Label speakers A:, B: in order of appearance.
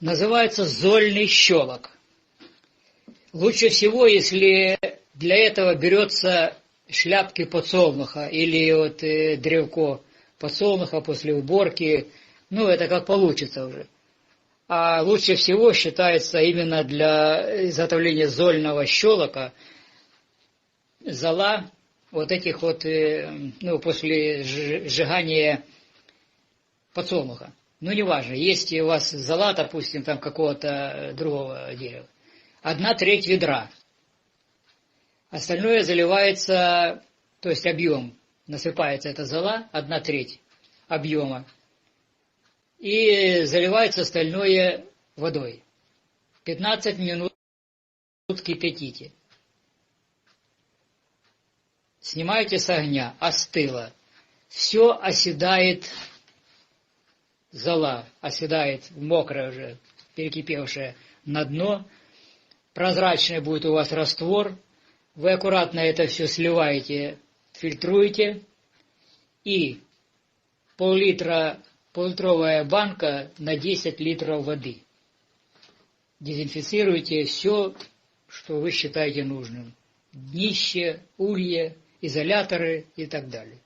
A: называется зольный щелок. Лучше всего, если для этого берется шляпки подсолнуха или вот э, древко подсолнуха после уборки, ну это как получится уже. А лучше всего считается именно для изготовления зольного щелока зола вот этих вот, э, ну, после сжигания подсолнуха. Ну, неважно, есть у вас зола, допустим, там какого-то другого дерева. Одна треть ведра. Остальное заливается, то есть объем, насыпается эта зола, одна треть объема. И заливается остальное водой. 15 минут кипятите. Снимаете с огня, остыло. Все оседает, зола оседает, мокрая уже, перекипевшая на дно. Прозрачный будет у вас раствор. Вы аккуратно это все сливаете, фильтруете. И пол-литра, пол-литровая банка на 10 литров воды. Дезинфицируйте все, что вы считаете нужным. Днище, улье, изоляторы и так далее.